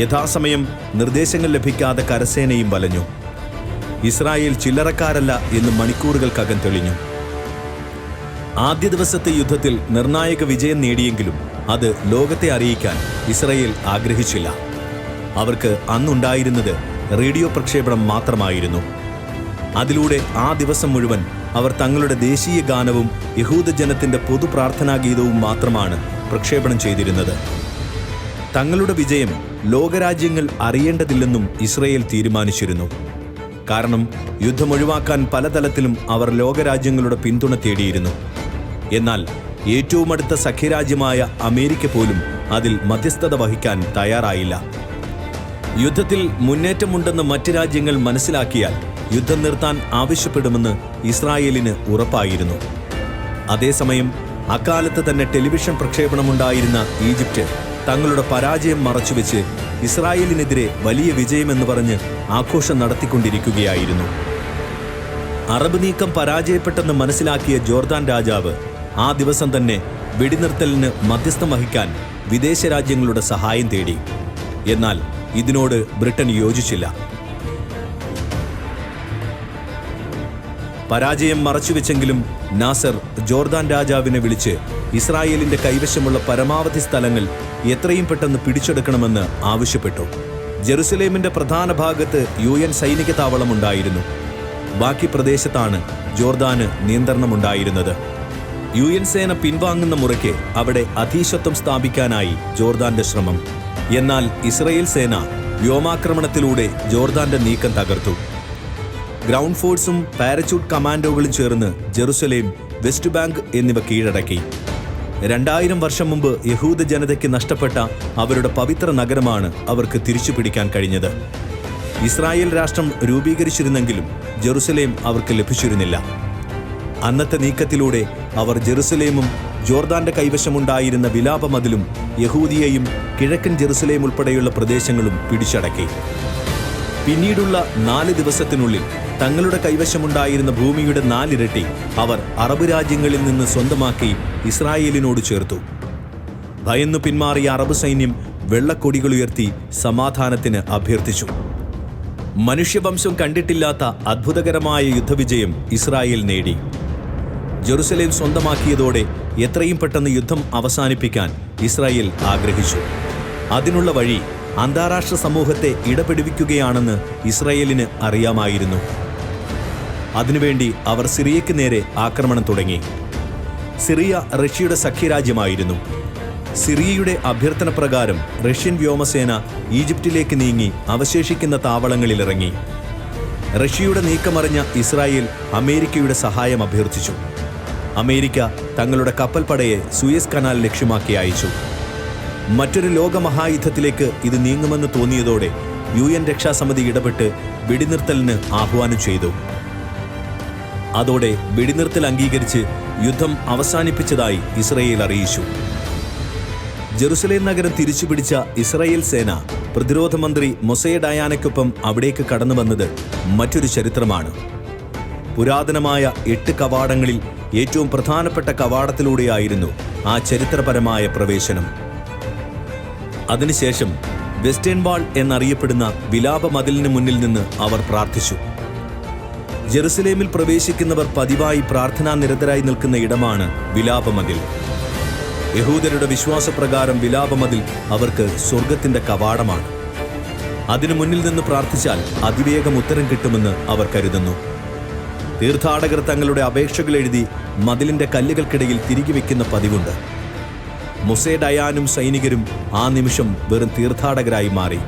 യഥാസമയം നിർദ്ദേശങ്ങൾ ലഭിക്കാതെ കരസേനയും വലഞ്ഞു. ഇസ്രായേൽ ചില്ലറക്കാരല്ല എന്ന് മണിക്കൂറുകൾക്കകം തെളിഞ്ഞു. ആദ്യ ദിവസത്തെ യുദ്ധത്തിൽ നിർണായക വിജയം നേടിയെങ്കിലും അത് ലോകത്തെ അറിയിക്കാൻ ഇസ്രായേൽ ആഗ്രഹിച്ചില്ല. അവർക്ക് അന്നുണ്ടായിരുന്നത് റേഡിയോ പ്രക്ഷേപണം മാത്രമായിരുന്നു. അതിലൂടെ ആ ദിവസം മുഴുവൻ അവർ തങ്ങളുടെ ദേശീയ ഗാനവും യഹൂദ ജനത്തിന്റെ പൊതു പ്രാർത്ഥനാ ഗീതവും മാത്രമാണ് പ്രക്ഷേപണം ചെയ്തിരുന്നത്. തങ്ങളുടെ വിജയം ലോകരാജ്യങ്ങൾ അറിയേണ്ടതില്ലെന്നും ഇസ്രയേൽ തീരുമാനിച്ചിരുന്നു. കാരണം യുദ്ധം ഒഴിവാക്കാൻ പലതലത്തിലും അവർ ലോകരാജ്യങ്ങളുടെ പിന്തുണ തേടിയിരുന്നു. എന്നാൽ ഏറ്റവും അടുത്ത സഖ്യരാജ്യമായ അമേരിക്ക പോലും അതിൽ മധ്യസ്ഥത വഹിക്കാൻ തയ്യാറായില്ല. യുദ്ധത്തിൽ മുന്നേറ്റമുണ്ടെന്ന് മറ്റ് രാജ്യങ്ങൾ മനസ്സിലാക്കിയാൽ യുദ്ധം നിർത്താൻ ആവശ്യപ്പെടുമെന്ന് ഇസ്രായേലിന് ഉറപ്പായിരുന്നു. അതേസമയം അക്കാലത്ത് തന്നെ ടെലിവിഷൻ പ്രക്ഷേപണമുണ്ടായിരുന്ന ഈജിപ്റ്റ് തങ്ങളുടെ പരാജയം മറച്ചുവെച്ച് ഇസ്രായേലിനെതിരെ വലിയ വിജയമെന്ന് പറഞ്ഞ് ആഘോഷം നടത്തിക്കൊണ്ടിരിക്കുകയായിരുന്നു. അറബ് നീക്കം പരാജയപ്പെട്ടെന്ന് മനസ്സിലാക്കിയ ജോർദാൻ രാജാവ് ആ ദിവസം തന്നെ വെടിനിർത്തലിന് മധ്യസ്ഥം വഹിക്കാൻ വിദേശ രാജ്യങ്ങളുടെ സഹായം തേടി. എന്നാൽ ഇതിനോട് ബ്രിട്ടൻ യോജിച്ചില്ല. പരാജയം മറച്ചുവെച്ചെങ്കിലും നാസർ ജോർദാൻ രാജാവിനെ വിളിച്ച് ഇസ്രായേലിന്റെ കൈവശമുള്ള പരമാവധി സ്ഥലങ്ങൾ എത്രയും പെട്ടെന്ന് പിടിച്ചെടുക്കണമെന്ന് ആവശ്യപ്പെട്ടു. ജെറുസലേമിന്റെ പ്രധാന ഭാഗത്ത് യു എൻ സൈനിക താവളമുണ്ടായിരുന്നു ബാക്കി പ്രദേശത്താണ് ജോർദാന് നിയന്ത്രണമുണ്ടായിരുന്നത്. യു എൻ സേന പിൻവാങ്ങുന്ന മുറയ്ക്ക് അവിടെ അധീശത്വം സ്ഥാപിക്കാനായി ജോർദാന്റെ ശ്രമം. എന്നാൽ ഇസ്രയേൽ സേന വ്യോമാക്രമണത്തിലൂടെ ജോർദാന്റെ നീക്കം തകർത്തു. ഗ്രൗണ്ട് ഫോഴ്സും പാരച്യൂട്ട് കമാൻഡോകളും ചേർന്ന് ജെറുസലേം വെസ്റ്റ് ബാങ്ക് എന്നിവ കീഴടക്കി. രണ്ടായിരം വർഷം മുമ്പ് യഹൂദ ജനതയ്ക്ക് നഷ്ടപ്പെട്ട അവരുടെ പവിത്ര നഗരമാണ് അവർക്ക് തിരിച്ചു പിടിക്കാൻ കഴിഞ്ഞത്. ഇസ്രായേൽ രാഷ്ട്രം രൂപീകരിച്ചിരുന്നെങ്കിലും ജെറുസലേം അവർക്ക് ലഭിച്ചിരുന്നില്ല. അന്നത്തെ നീക്കത്തിലൂടെ അവർ ജെറുസലേമും ജോർദാന്റെ കൈവശമുണ്ടായിരുന്ന വിലാപമതിലും യഹൂദിയെയും കിഴക്കൻ ജെറുസലേം ഉൾപ്പെടെയുള്ള പ്രദേശങ്ങളും പിടിച്ചടക്കി. പിന്നീടുള്ള നാല് ദിവസത്തിനുള്ളിൽ തങ്ങളുടെ കൈവശമുണ്ടായിരുന്ന ഭൂമിയുടെ നാലിരട്ടി അവർ അറബ് രാജ്യങ്ങളിൽ നിന്ന് സ്വന്തമാക്കി ഇസ്രായേലിനോട് ചേർത്തു. ഭയന്നു പിന്മാറിയ അറബ് സൈന്യം വെള്ളക്കൊടികളുയർത്തി സമാധാനത്തിന് അഭ്യർത്ഥിച്ചു. മനുഷ്യവംശം കണ്ടിട്ടില്ലാത്ത അത്ഭുതകരമായ യുദ്ധവിജയം ഇസ്രായേൽ നേടി. ജെറുസലേം സ്വന്തമാക്കിയതോടെ എത്രയും പെട്ടെന്ന് യുദ്ധം അവസാനിപ്പിക്കാൻ ഇസ്രായേൽ ആഗ്രഹിച്ചു. അതിനുള്ള വഴി അന്താരാഷ്ട്ര സമൂഹത്തെ ഇടപെടുവിക്കുകയാണെന്ന് ഇസ്രായേലിന് അറിയാമായിരുന്നു. അതിനുവേണ്ടി അവർ സിറിയയ്ക്ക് നേരെ ആക്രമണം തുടങ്ങി. സിറിയ റഷ്യയുടെ സഖ്യരാജ്യമായിരുന്നു. സിറിയയുടെ അഭ്യർത്ഥന പ്രകാരം റഷ്യൻ വ്യോമസേന ഈജിപ്തിലേക്ക് നീങ്ങി അവശേഷിക്കുന്ന താവളങ്ങളിലിറങ്ങി. റഷ്യയുടെ നീക്കമറിഞ്ഞ ഇസ്രായേൽ അമേരിക്കയുടെ സഹായം അഭ്യർത്ഥിച്ചു. അമേരിക്ക തങ്ങളുടെ കപ്പൽപ്പടയെ സുയസ് കനാൽ ലക്ഷ്യമാക്കി അയച്ചു. മറ്റൊരു ലോകമഹായുദ്ധത്തിലേക്ക് ഇത് നീങ്ങുമെന്ന് തോന്നിയതോടെ യു എൻ രക്ഷാസമിതി ഇടപെട്ട് വെടിനിർത്തലിന് ആഹ്വാനം ചെയ്തു. അതോടെ വെടിനിർത്തൽ അംഗീകരിച്ച് യുദ്ധം അവസാനിപ്പിച്ചതായി ഇസ്രയേൽ അറിയിച്ചു. ജെറുസലേം നഗരം തിരിച്ചുപിടിച്ച ഇസ്രായേൽ സേന പ്രതിരോധ മന്ത്രി മൊസൈ ഡയാനയ്ക്കൊപ്പം അവിടേക്ക് കടന്നു വന്നത് മറ്റൊരു ചരിത്രമാണ്. പുരാതനമായ എട്ട് കവാടങ്ങളിൽ ഏറ്റവും പ്രധാനപ്പെട്ട കവാടത്തിലൂടെയായിരുന്നു ആ ചരിത്രപരമായ പ്രവേശനം. അതിനുശേഷം വെസ്റ്റേൺ വാൾ എന്നറിയപ്പെടുന്ന വിലാപ മതിലിന് മുന്നിൽ നിന്ന് അവർ പ്രാർത്ഥിച്ചു. ജെറുസലേമിൽ പ്രവേശിക്കുന്നവർ പതിവായി പ്രാർത്ഥനാ നിരതരായി നിൽക്കുന്ന ഇടമാണ് വിലാപമതിൽ. യഹൂദരുടെ വിശ്വാസപ്രകാരം വിലാപമതിൽ അവർക്ക് സ്വർഗത്തിന്റെ കവാടമാണ്. അതിനു മുന്നിൽ നിന്ന് പ്രാർത്ഥിച്ചാൽ അതിവേഗം ഉത്തരം കിട്ടുമെന്ന് അവർ കരുതുന്നു. തീർത്ഥാടകർ തങ്ങളുടെ അപേക്ഷകൾ എഴുതി മതിലിന്റെ കല്ലുകൾക്കിടയിൽ തിരികെ വയ്ക്കുന്ന പതിവുണ്ട്. മുസേ ഡയാനും സൈനികരും ആ നിമിഷം വെറും തീർത്ഥാടകരായി മാറി.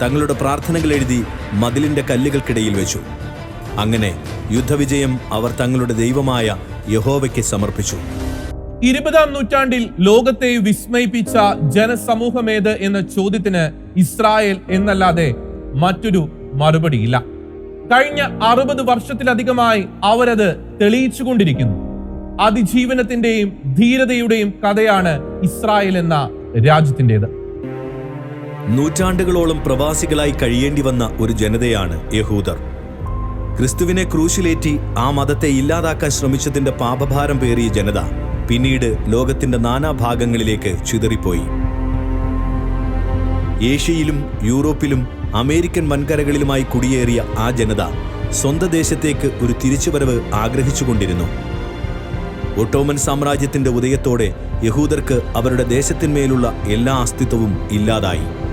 തങ്ങളുടെ പ്രാർത്ഥനകൾ എഴുതി മതിലിന്റെ കല്ലുകൾക്കിടയിൽ വെച്ചു. അങ്ങനെ യുദ്ധവിജയം അവർ തങ്ങളുടെ ദൈവമായ യഹോവയ്ക്ക് സമർപ്പിച്ചു. ഇരുപതാം നൂറ്റാണ്ടിൽ ലോകത്തെ വിസ്മയിപ്പിച്ച ജനസമൂഹമേത് എന്ന ചോദ്യത്തിന് ഇസ്രായേൽ എന്നല്ലാതെ മറ്റൊരു മറുപടിയില്ല. കഴിഞ്ഞ അറുപത് വർഷത്തിലധികമായി അവരത് തെളിയിച്ചുകൊണ്ടിരിക്കുന്നു. അതിജീവനത്തിന്റെയും ധീരതയുടെയും കഥയാണ് ഇസ്രായേൽ എന്ന രാജ്യത്തിന്റെത് നൂറ്റാണ്ടുകളോളം പ്രവാസികളായി കഴിയേണ്ടി വന്ന ഒരു ജനതയാണ് യഹൂദർ. ക്രിസ്തുവിനെ ക്രൂശിലേറ്റി ആ മതത്തെ ഇല്ലാതാക്കാൻ ശ്രമിച്ചതിന്റെ പാപഭാരം പേറിയ ജനത പിന്നീട് ലോകത്തിന്റെ നാനാഭാഗങ്ങളിലേക്ക് ചിതറിപ്പോയി. ഏഷ്യയിലും യൂറോപ്പിലും അമേരിക്കൻ വൻകരകളിലുമായി കുടിയേറിയ ആ ജനത സ്വന്തം ദേശത്തേക്ക് ഒരു തിരിച്ചുവരവ് ആഗ്രഹിച്ചുകൊണ്ടിരുന്നു. ഒട്ടോമൻ സാമ്രാജ്യത്തിന്റെ ഉദയത്തോടെ യഹൂദർക്ക് അവരുടെ ദേശത്തിന്മേലുള്ള എല്ലാ അസ്തിത്വവും ഇല്ലാതായി.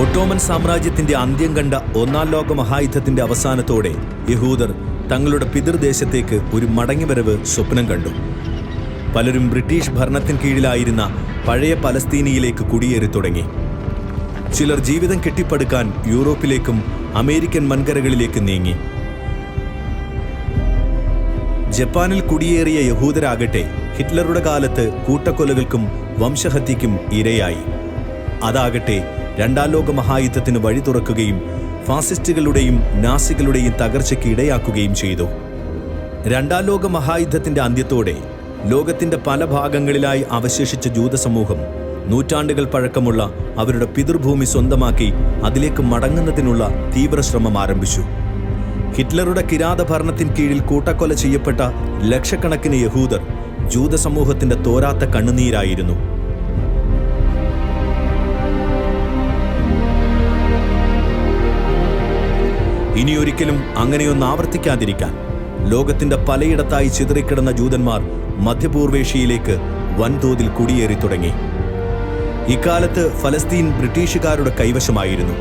ഒട്ടോമൻ സാമ്രാജ്യത്തിന്റെ അന്ത്യം കണ്ട ഒന്നാം ലോക മഹായുദ്ധത്തിന്റെ അവസാനത്തോടെ യഹൂദർ തങ്ങളുടെ പിതൃദേശത്തേക്ക് ഒരു മടങ്ങിവരവ് സ്വപ്നം കണ്ടു. പലരും ബ്രിട്ടീഷ് ഭരണത്തിന് കീഴിലായിരുന്ന പഴയ പലസ്തീനയിലേക്ക് കുടിയേറി തുടങ്ങി. ചിലർ ജീവിതം കെട്ടിപ്പടുക്കാൻ യൂറോപ്പിലേക്കും അമേരിക്കൻ വൻകരകളിലേക്കും നീങ്ങി. ജപ്പാനിൽ കുടിയേറിയ യഹൂദരാകട്ടെ ഹിറ്റ്ലറുടെ കാലത്ത് കൂട്ടക്കൊലകൾക്കും വംശഹത്യയ്ക്കും ഇരയായി. അതാകട്ടെ രണ്ടാം ലോക മഹായുദ്ധത്തിന് വഴി തുറക്കുകയും ഫാസിസ്റ്റുകളുടെയും നാസികളുടെയും തകർച്ചയ്ക്ക് ഇടയാക്കുകയും ചെയ്തു. രണ്ടാം ലോക മഹായുദ്ധത്തിന്റെ അന്ത്യത്തോടെ ലോകത്തിന്റെ പല ഭാഗങ്ങളിലായി അവശേഷിച്ച ജൂതസമൂഹം നൂറ്റാണ്ടുകൾ പഴക്കമുള്ള അവരുടെ പിതൃഭൂമി സ്വന്തമാക്കി അതിലേക്ക് മടങ്ങുന്നതിനുള്ള തീവ്രശ്രമം ആരംഭിച്ചു. ഹിറ്റ്ലറുടെ കിരാത ഭരണത്തിൻ കീഴിൽ കൂട്ടക്കൊല ചെയ്യപ്പെട്ട ലക്ഷക്കണക്കിന് യഹൂദർ ജൂതസമൂഹത്തിന്റെ തോരാത്ത കണ്ണുനീരായിരുന്നു. ഇനിയൊരിക്കലും അങ്ങനെയൊന്ന് ആവർത്തിക്കാതിരിക്കാൻ. ലോകത്തിന്റെ പലയിടത്തായി ചിതറിക്കിടന്ന ജൂതന്മാർ മധ്യപൂർവേഷ്യയിലേക്ക് വൻതോതിൽ കുടിയേറി തുടങ്ങി. ഇക്കാലത്ത് ഫലസ്തീൻ ബ്രിട്ടീഷുകാരുടെ കൈവശമായിരുന്നു.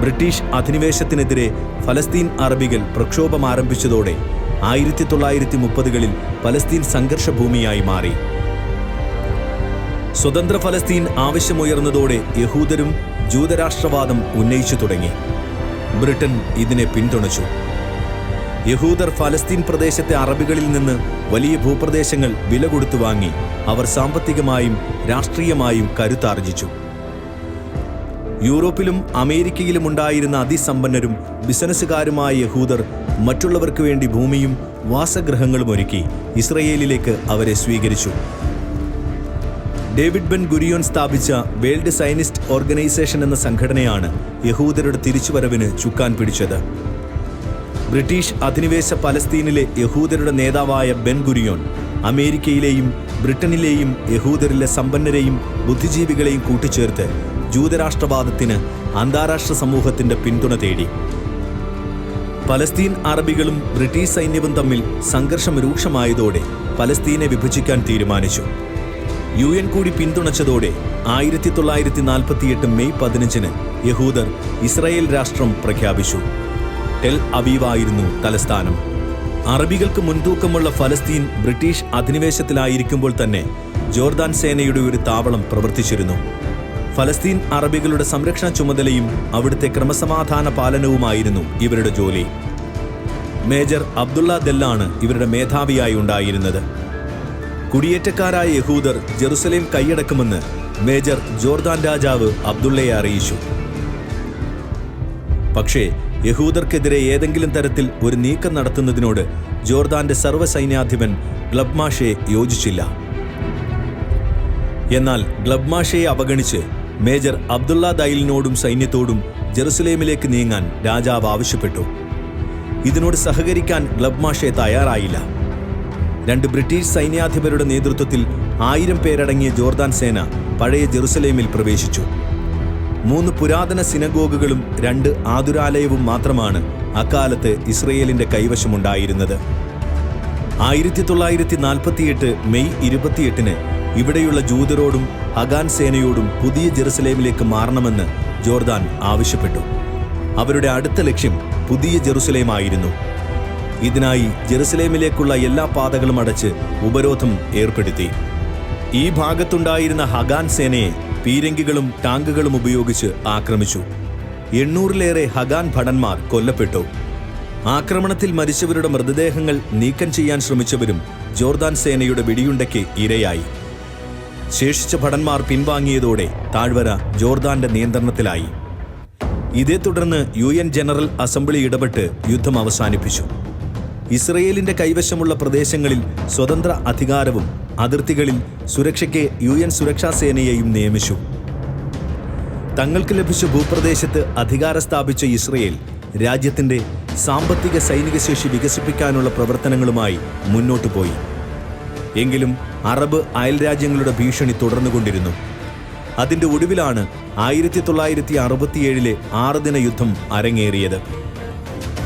ബ്രിട്ടീഷ് അധിനിവേശത്തിനെതിരെ ഫലസ്തീൻ അറബികൾ പ്രക്ഷോഭം ആരംഭിച്ചതോടെ ആയിരത്തി തൊള്ളായിരത്തി മുപ്പതുകളിൽ ഫലസ്തീൻ സംഘർഷഭൂമിയായി മാറി. സ്വതന്ത്ര ഫലസ്തീൻ ആവശ്യമുയർന്നതോടെ യഹൂദരും ജൂതരാഷ്ട്രവാദം ഉന്നയിച്ചു തുടങ്ങി. ബ്രിട്ടൻ ഇതിനെ പിന്തുണച്ചു. യഹൂദർ ഫലസ്തീൻ പ്രദേശത്തെ അറബികളിൽ നിന്ന് വലിയ ഭൂപ്രദേശങ്ങൾ വില കൊടുത്തു വാങ്ങി അവർ സാമ്പത്തികമായും രാഷ്ട്രീയമായും കരുത്താർജിച്ചു. യൂറോപ്പിലും അമേരിക്കയിലും ഉണ്ടായിരുന്ന അതിസമ്പന്നരും ബിസിനസ്സുകാരുമായ യഹൂദർ മറ്റുള്ളവർക്ക് വേണ്ടി ഭൂമിയും വാസഗൃഹങ്ങളും ഒരുക്കി ഇസ്രയേലിലേക്ക് അവരെ സ്വീകരിച്ചു. ഡേവിഡ് ബെൻ ഗുരിയോൻ സ്ഥാപിച്ച വേൾഡ് സയനിസ്റ്റ് ഓർഗനൈസേഷൻ എന്ന സംഘടനയാണ് യഹൂദരുടെ തിരിച്ചുവരവിന് ചുക്കാൻ പിടിച്ചത്. ബ്രിട്ടീഷ് അധിനിവേശ പലസ്തീനിലെ യഹൂദരുടെ നേതാവായ ബെൻ ഗുരിയോൻ അമേരിക്കയിലെയും ബ്രിട്ടനിലെയും യഹൂദരിലെ സമ്പന്നരെയും ബുദ്ധിജീവികളെയും കൂട്ടിച്ചേർത്ത് ജൂതരാഷ്ട്രവാദത്തിന് അന്താരാഷ്ട്ര സമൂഹത്തിന്റെ പിന്തുണ തേടി. പലസ്തീൻ അറബികളും ബ്രിട്ടീഷ് സൈന്യവും തമ്മിൽ സംഘർഷം രൂക്ഷമായതോടെ പലസ്തീനെ വിഭജിക്കാൻ തീരുമാനിച്ചു. യു എൻ കൂടി പിന്തുണച്ചതോടെ ആയിരത്തി തൊള്ളായിരത്തി നാൽപ്പത്തിയെട്ട് മെയ് പതിനഞ്ചിന് യഹൂദർ ഇസ്രായേൽ രാഷ്ട്രം പ്രഖ്യാപിച്ചു. ടെൽ അവീവായിരുന്നു തലസ്ഥാനം. അറബികൾക്ക് മുൻതൂക്കമുള്ള ഫലസ്തീൻ ബ്രിട്ടീഷ് അധിനിവേശത്തിലായിരിക്കുമ്പോൾ തന്നെ ജോർദാൻ സേനയുടെ ഒരു താവളം പ്രവർത്തിച്ചിരുന്നു. ഫലസ്തീൻ അറബികളുടെ സംരക്ഷണ ചുമതലയും അവിടുത്തെ ക്രമസമാധാന പാലനവുമായിരുന്നു ഇവരുടെ ജോലി. മേജർ അബ്ദുള്ള ദെല്ലാണ് ഇവരുടെ മേധാവിയായി ഉണ്ടായിരുന്നത്. കുടിയേറ്റക്കാരായ യഹൂദർ ജെറുസലേം കൈയടക്കുമെന്ന് മേജർ ജോർദാൻ രാജാവ് അബ്ദുള്ളയെ അറിയിച്ചു. പക്ഷേ യഹൂദർക്കെതിരെ ഏതെങ്കിലും തരത്തിൽ ഒരു നീക്കം നടത്തുന്നതിനോട് ജോർദാന്റെ സർവസൈന്യാധിപൻ ഗ്ലബ്മാഷെ യോജിച്ചില്ല. എന്നാൽ ഗ്ലബ്മാഷയെ അവഗണിച്ച് മേജർ അബ്ദുള്ള ദൈലിനോടും സൈന്യത്തോടും ജെറുസലേമിലേക്ക് നീങ്ങാൻ രാജാവ് ആവശ്യപ്പെട്ടു. ഇതിനോട് സഹകരിക്കാൻ ഗ്ലബ്മാഷെ തയ്യാറായില്ല. രണ്ട് ബ്രിട്ടീഷ് സൈന്യാധിപരുടെ നേതൃത്വത്തിൽ ആയിരം പേരടങ്ങിയ ജോർദാൻ സേന പഴയ ജെറുസലേമിൽ പ്രവേശിച്ചു. മൂന്ന് പുരാതന സിനഗോഗുകളും രണ്ട് ആതുരാലയവും മാത്രമാണ് അക്കാലത്ത് ഇസ്രയേലിന്റെ കൈവശമുണ്ടായിരുന്നത്. ആയിരത്തി തൊള്ളായിരത്തി നാൽപ്പത്തിയെട്ട് മെയ് ഇരുപത്തിയെട്ടിന് ഇവിടെയുള്ള ജൂതരോടും ഹഗാൻ സേനയോടും പുതിയ ജെറുസലേമിലേക്ക് മാറണമെന്ന് ജോർദാൻ ആവശ്യപ്പെട്ടു. അവരുടെ അടുത്ത ലക്ഷ്യം പുതിയ ജെറുസലേമായിരുന്നു. ഇതിനായി ജെറുസലേമിലേക്കുള്ള എല്ലാ പാതകളും അടച്ച് ഉപരോധം ഏർപ്പെടുത്തി. ഈ ഭാഗത്തുണ്ടായിരുന്ന ഹഗാൻ സേനയെ പീരങ്കികളും ടാങ്കുകളും ഉപയോഗിച്ച് ആക്രമിച്ചു. എണ്ണൂറിലേറെ ഹഗാൻ ഭടന്മാർ കൊല്ലപ്പെട്ടു. ആക്രമണത്തിൽ മരിച്ചവരുടെ മൃതദേഹങ്ങൾ നീക്കം ചെയ്യാൻ ശ്രമിച്ചവരും ജോർദാൻ സേനയുടെ വെടിയുണ്ടയ്ക്ക് ഇരയായി. ശേഷിച്ച ഭടന്മാർ പിൻവാങ്ങിയതോടെ താഴ്വര ജോർദാന്റെ നിയന്ത്രണത്തിലായി. ഇതേ തുടർന്ന് യു എൻ ജനറൽ അസംബ്ലി ഇടപെട്ട് യുദ്ധം അവസാനിപ്പിച്ചു. ഇസ്രയേലിന്റെ കൈവശമുള്ള പ്രദേശങ്ങളിൽ സ്വതന്ത്ര അധികാരവും അതിർത്തികളിൽ സുരക്ഷയ്ക്ക് യു എൻ സുരക്ഷാ സേനയെയും നിയമിച്ചു. തങ്ങൾക്ക് ലഭിച്ച ഭൂപ്രദേശത്ത് അധികാരം സ്ഥാപിച്ച ഇസ്രയേൽ രാജ്യത്തിന്റെ സാമ്പത്തിക സൈനിക ശേഷി വികസിപ്പിക്കാനുള്ള പ്രവർത്തനങ്ങളുമായി മുന്നോട്ടു പോയി. എങ്കിലും അറബ് അയൽരാജ്യങ്ങളുടെ ഭീഷണി തുടർന്നുകൊണ്ടിരുന്നു. അതിന്റെ ഒടുവിലാണ് ആയിരത്തി തൊള്ളായിരത്തി അറുപത്തിയേഴിലെ ആറുദിന യുദ്ധം അരങ്ങേറിയത്.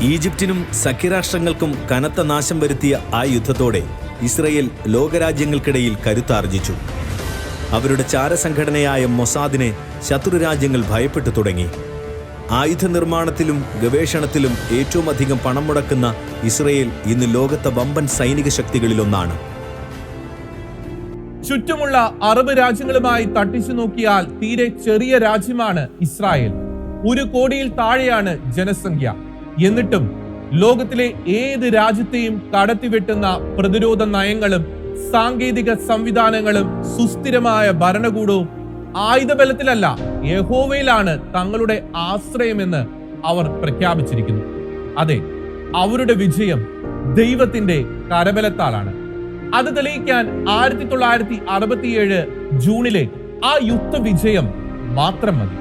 ഈജിപ്തിനും സഖ്യരാഷ്ട്രങ്ങൾക്കും കനത്ത നാശം വരുത്തിയ ആ യുദ്ധത്തോടെ ഇസ്രയേൽ ലോകരാജ്യങ്ങൾക്കിടയിൽ കരുത്താർജിച്ചു. അവരുടെ ചാരസംഘടനയായ മൊസാദിനെ ശത്രുരാജ്യങ്ങൾ ഭയപ്പെട്ടു തുടങ്ങി. ആയുധ നിർമ്മാണത്തിലും ഗവേഷണത്തിലും ഏറ്റവും അധികം പണം മുടക്കുന്ന ഇസ്രയേൽ ഇന്ന് ലോകത്തെ വമ്പൻ സൈനിക ശക്തികളിലൊന്നാണ്. ചുറ്റുമുള്ള അറബ് രാജ്യങ്ങളുമായി തട്ടിച്ചു നോക്കിയാൽ തീരെ ചെറിയ രാജ്യമാണ് ഇസ്രായേൽ. ഒരു കോടിയിൽ താഴെയാണ് ജനസംഖ്യ. എന്നിട്ടും ലോകത്തിലെ ഏത് രാജ്യത്തെയും കടത്തിവെട്ടുന്ന പ്രതിരോധ നയങ്ങളും സാങ്കേതിക സംവിധാനങ്ങളും സുസ്ഥിരമായ ഭരണകൂടവും ആയുധബലത്തിലല്ല യഹോവയിലാണ് തങ്ങളുടെ ആശ്രയമെന്ന് അവർ പ്രഖ്യാപിച്ചിരിക്കുന്നു. അതെ അവരുടെ വിജയം ദൈവത്തിന്റെ കരബലത്താലാണ്. അത് തെളിയിക്കാൻ ആയിരത്തി തൊള്ളായിരത്തി അറുപത്തിയേഴ് ജൂണിലെ ആ യുദ്ധ വിജയം മാത്രം മതി.